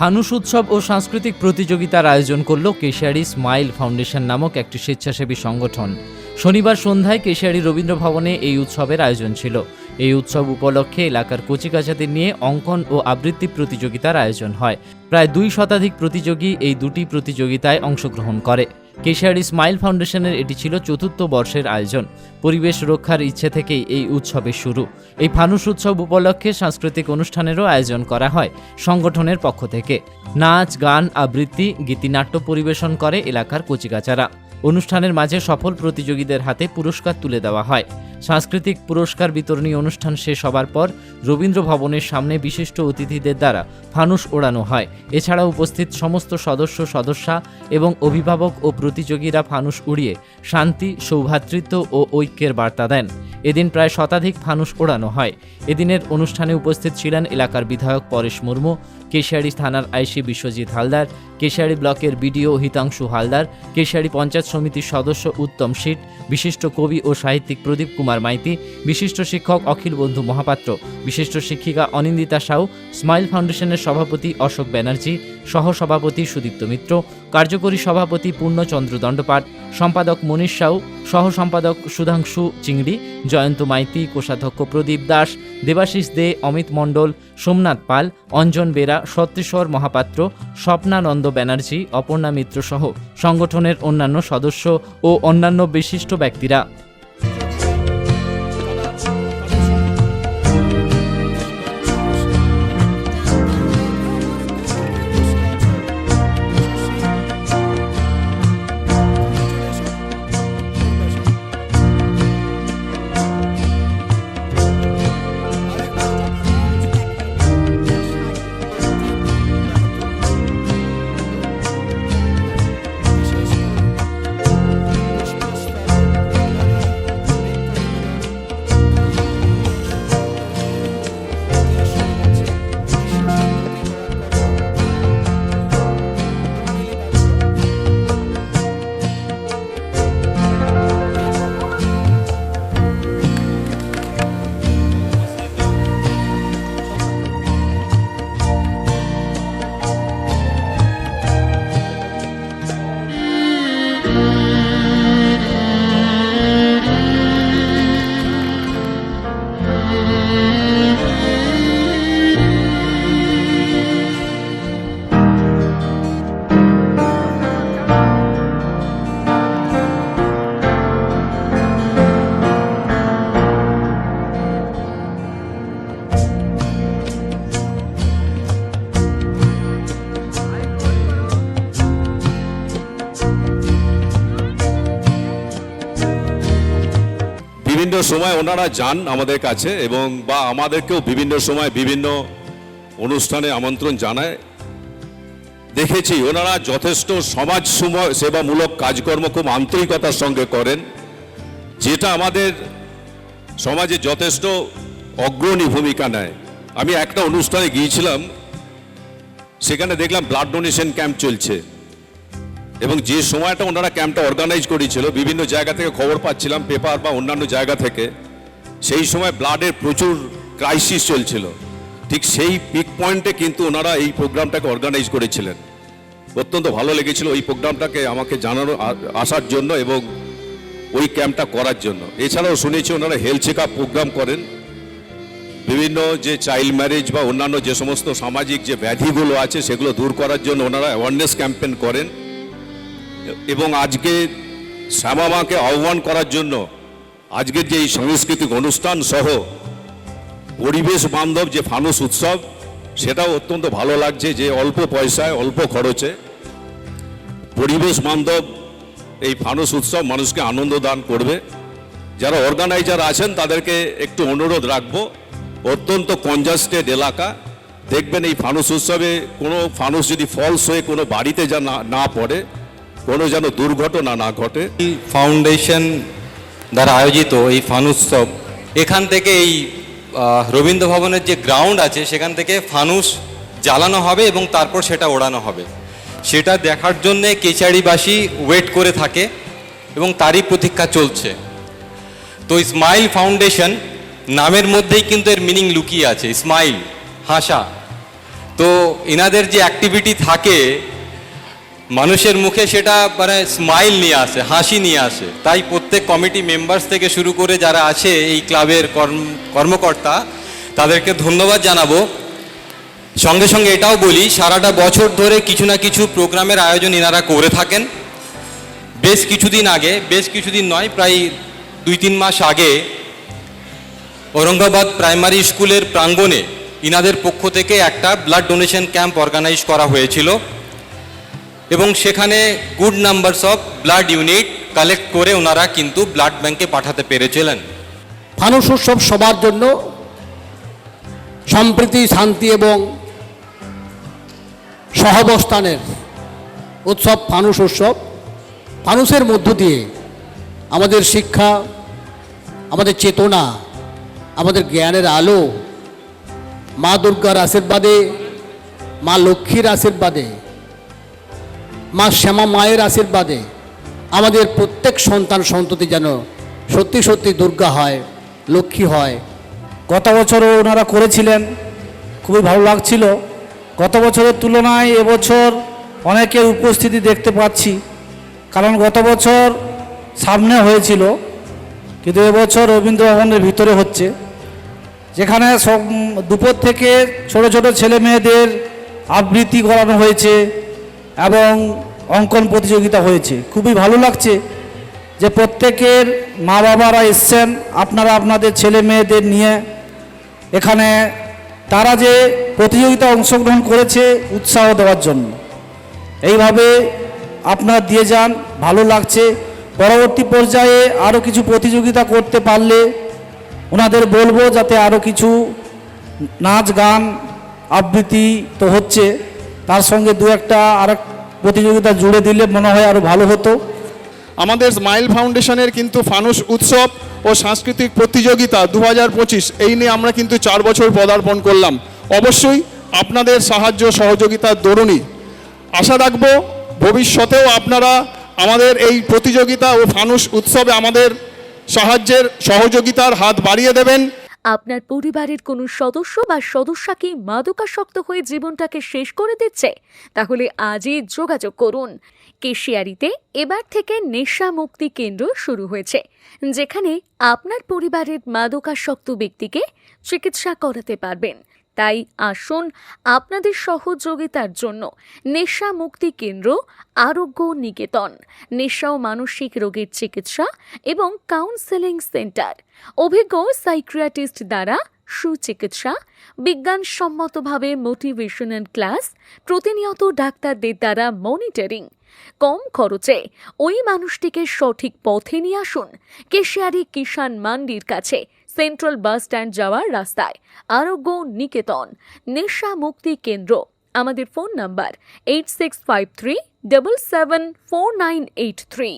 ফানুস উৎসব ও সাংস্কৃতিক প্রতিযোগিতার আয়োজন করল কেশিয়ারি স্মাইল ফাউন্ডেশন নামক একটি স্বেচ্ছাসেবী সংগঠন। শনিবার সন্ধ্যায় কেশিয়ারি রবীন্দ্র ভবনে এই উৎসবের আয়োজন ছিল। এই উৎসব উপলক্ষে এলাকার কচিকাচাদের নিয়ে অঙ্কন ও আবৃত্তি প্রতিযোগিতার আয়োজন হয়। প্রায় দুই শতাধিক প্রতিযোগী এই দুটি প্রতিযোগিতায় অংশগ্রহণ করে। কেশিয়ারি স্মাইল ফাউন্ডেশনের এটি ছিল চতুর্থ বর্ষের আয়োজন। পরিবেশ রক্ষার ইচ্ছে থেকেই এই উৎসবের শুরু। এই ফানুস উৎসব উপলক্ষে সাংস্কৃতিক অনুষ্ঠানেরও আয়োজন করা হয় সংগঠনের পক্ষ থেকে। নাচ, গান, আবৃত্তি, গীতিনাট্য পরিবেশন করে এলাকার কচিকাচারা। অনুষ্ঠানের মাঝে সফল প্রতিযোগীদের হাতে পুরস্কার তুলে দেওয়া হয়। সাংস্কৃতিক পুরস্কার বিতরণী অনুষ্ঠান শেষ হবার পর রবীন্দ্র ভবনের সামনে বিশিষ্ট অতিথিদের দ্বারা ফানুস ওড়ানো হয়। এছাড়া উপস্থিত সমস্ত সদস্য, সদস্যা এবং অভিভাবক ও প্রতিযোগীরা ফানুস উড়িয়ে শান্তি সৌভ্রাতৃত্ব ও ঐক্যের বার্তা দেন। এদিন প্রায় শতাধিক ফানুস ওড়ানো হয়। এদিনের অনুষ্ঠানে উপস্থিত ছিলেন এলাকার বিধায়ক পরেশ মুর্মু কেশিয়ারি থানার আইসি বিশ্বজিৎ হালদার, কেশিয়ারি ব্লকের বিডিও হিতাংশু হালদার, কেশিয়ারি পঞ্চায়েত সমিতির সদস্য উত্তম শীট বিশিষ্ট কবি ও সাহিত্যিক প্রদীপ কুমার মাইতি, বিশিষ্ট শিক্ষক অখিল বন্ধু মহাপাত্র, বিশিষ্ট শিক্ষিকা অনিন্দিতা সাউ, স্মাইল ফাউন্ডেশনের সভাপতি অশোক ব্যানার্জি সহ সভাপতি সুদীপ্ত মিত্র, কার্যকরী সভাপতি পূর্ণচন্দ্র দণ্ডপাট সম্পাদক মনীষ সাউ, সহ সম্পাদক সুধাংশু চিংড়ি, জয়ন্ত মাইতি, কোষাধ্যক্ষ প্রদীপ দাস, দেবাশিস দে, অমিত মণ্ডল, সোমনাথ পাল, অঞ্জন বেরা, সত্যেশ্বর মহাপাত্র স্বপ্নানন্দ ব্যানার্জি, অপর্ণা মিত্র সহ সংগঠনের অন্যান্য সদস্য ও অন্যান্য বিশিষ্ট ব্যক্তিরা। বিভিন্ন সময় ওনারা যান আমাদের কাছে এবং বা আমাদেরকেও বিভিন্ন সময় বিভিন্ন অনুষ্ঠানে আমন্ত্রণ জানায়। দেখেছি ওনারা যথেষ্ট সমাজ সুম- সেবামূলক কাজকর্ম খুব আন্তরিকতার সঙ্গে করেন, যেটা আমাদের সমাজে যথেষ্ট অগ্রণী ভূমিকা নেয়। আমি একটা অনুষ্ঠানে গিয়েছিলাম, সেখানে দেখলাম ব্লাড ডোনেশন ক্যাম্প চলছে। এবং যে সময়টা ওনারা ক্যাম্পটা অর্গানাইজ করেছিল, বিভিন্ন জায়গা থেকে খবর পাচ্ছিলাম পেপার বা অন্যান্য জায়গা থেকে, সেই সময় ব্লাডের প্রচুর ক্রাইসিস চলছিল। ঠিক সেই পিক পয়েন্টে কিন্তু ওনারা এই প্রোগ্রামটাকে অর্গানাইজ করেছিলেন। অত্যন্ত ভালো লেগেছিল ওই প্রোগ্রামটাকে আমাকে জানানো আসার জন্য এবং ওই ক্যাম্পটা করার জন্য। এছাড়াও শুনেছি ওনারা হেলথ চেক প্রোগ্রাম করেন। বিভিন্ন যে চাইল্ড ম্যারেজ বা অন্যান্য যে সমস্ত সামাজিক যে ব্যাধিগুলো আছে, সেগুলো দূর করার জন্য ওনারা অ্যাওয়ারনেস ক্যাম্পেন করেন। এবং আজকে শ্যামা মাকে আহ্বান করার জন্য আজকের যে এই সাংস্কৃতিক অনুষ্ঠান সহ পরিবেশ বান্ধব যে ফানুস উৎসব, সেটাও অত্যন্ত ভালো লাগছে যে অল্প পয়সায়, অল্প খরচে পরিবেশ বান্ধব এই ফানুস উৎসব মানুষকে আনন্দ দান করবে। যারা অর্গানাইজার আছেন, তাদেরকে একটু অনুরোধ রাখব, অত্যন্ত কনজাস্টেড এলাকা। দেখবেন এই ফানুস উৎসবে কোনো ফানুস যদি ফলস হয়ে কোনো বাড়িতে যা না পড়ে কোনো যেন দুর্ঘটনা না ঘটে। ফাউন্ডেশন দ্বারা আয়োজিত এই ফানুৎসব, এখান থেকে এই রবীন্দ্র ভবনের যে গ্রাউন্ড আছে, সেখান থেকে ফানুস জ্বালানো হবে এবং তারপর সেটা ওড়ানো হবে। সেটা দেখার জন্যে কেচারিবাসী ওয়েট করে থাকে এবং তারই প্রতীক্ষা চলছে। তো স্মাইল ফাউন্ডেশন নামের মধ্যেই কিন্তু এর মিনিং লুকিয়ে আছে স্মাইল হাসা। তো এনাদের যে অ্যাক্টিভিটি থাকে মানুষের মুখে সেটা মানে স্মাইল নিয়ে আসে, হাসি নিয়ে আসে। তাই প্রত্যেক কমিটি মেম্বার্স থেকে শুরু করে যারা আছে এই ক্লাবের কর্ম, কর্মকর্তা, তাদেরকে ধন্যবাদ জানাব। সঙ্গে সঙ্গে এটাও বলি, সারাটা বছর ধরে কিছু না কিছু প্রোগ্রামের আয়োজন এনারা করে থাকেন। বেশ কিছুদিন আগে, বেশ কিছুদিন নয়, প্রায় দুই তিন মাস আগে ঔরঙ্গাবাদ প্রাইমারি স্কুলের প্রাঙ্গণে ইনাদের পক্ষ থেকে একটা ব্লাড ডোনেশন ক্যাম্প অর্গানাইজ করা হয়েছিল। এবং সেখানে good numbers of blood unit collect করে ওনারা কিন্তু ব্লাড ব্যাংকে পাঠাতে পেরেছিলেন। ফানুস উৎসব সবার জন্য সম্প্রীতি, শান্তি এবং সহাবস্থানের উৎসব ফানুস উৎসব। ফানুসের মধ্য দিয়ে আমাদের শিক্ষা, আমাদের চেতনা, আমাদের জ্ঞানের আলো, মা দুর্গার আশীর্বাদে, মা লক্ষ্মীর আশীর্বাদে মা শ্যামা মায়ের আশীর্বাদে আমাদের প্রত্যেক সন্তান সন্ততি যেন সত্যি সত্যি দুর্গা হয়, লক্ষ্মী হয়। গত বছরও ওনারা করেছিলেন, খুবই ভালো লাগছিল। গত বছরের তুলনায় এবছর অনেকের উপস্থিতি দেখতে পাচ্ছি। কারণ গত বছর সামনে হয়েছিল, কিন্তু এবছর রবীন্দ্র ভবনের ভিতরে হচ্ছে। যেখানে দুপুর থেকে ছোট ছোট ছেলে মেয়েদের আবৃত্তি করানো হয়েছে এবং অঙ্কন প্রতিযোগিতা হয়েছে। খুবই ভালো লাগছে যে প্রত্যেকের মা বাবারা এসছেন, আপনারা আপনাদের ছেলে মেয়েদের নিয়ে। এখানে তারা যে প্রতিযোগিতা অংশগ্রহণ করেছে উৎসাহ দেওয়ার জন্য। এইভাবে আপনারা দিয়ে যান, ভালো লাগছে। পরবর্তী পর্যায়ে আরও কিছু প্রতিযোগিতা করতে পারলে ওনাদের বলব যাতে আরও কিছু নাচ, গান, আবৃত্তি তো হচ্ছে। তার সঙ্গে দু একটা আরেক প্রতিযোগিতা জুড়ে দিলে মনে হয় আরও ভালো হতো। আমাদের স্মাইল ফাউন্ডেশনের কিন্তু ফানুস উৎসব ও সাংস্কৃতিক প্রতিযোগিতা দু হাজার পঁচিশ, এই নিয়ে আমরা কিন্তু চার বছর পদার্পণ করলাম। অবশ্যই আপনাদের সাহায্য সহযোগিতার দরুনই। আশা রাখব ভবিষ্যতেও আপনারা আমাদের এই প্রতিযোগিতা ও ফানুস উৎসবে আমাদের সাহায্যের সহযোগিতার হাত বাড়িয়ে দেবেন। আপনার পরিবারের কোনো সদস্য বা সদস্যাকে মাদকাসক্ত হয়ে জীবনটাকে শেষ করে দিচ্ছে? তাহলে আজই যোগাযোগ করুন। কেশিয়ারিতে এবার থেকে নেশা মুক্তি কেন্দ্র শুরু হয়েছে, যেখানে আপনার পরিবারের মাদকাসক্ত ব্যক্তিকে চিকিৎসা করাতে পারবেন। তাই আসুন আপনাদের সহযোগিতার জন্য নেশা মুক্তি কেন্দ্র, আরোগ্য নিকেতন, নেশা ও মানসিক রোগের চিকিৎসা এবং কাউন্সেলিং সেন্টার। অভিজ্ঞ সাইক্রিয়াটিস্ট দ্বারা সুচিকিৎসা, বিজ্ঞানসম্মতভাবে মোটিভেশনাল ক্লাস, প্রতিনিয়ত ডাক্তারদের দ্বারা মনিটরিং। কম খরচে ওই মানুষটিকে সঠিক পথে নিয়ে আসুন। কেশিয়ারি কিষান মান্ডির কাছে সেন্ট্রাল বাস স্ট্যান্ড যাওয়ার রাস্তায়। আরোগ্য নিকেতন। নেশা মুক্তি কেন্দ্র। আমাদের phone number eight six five three double seven four nine eight three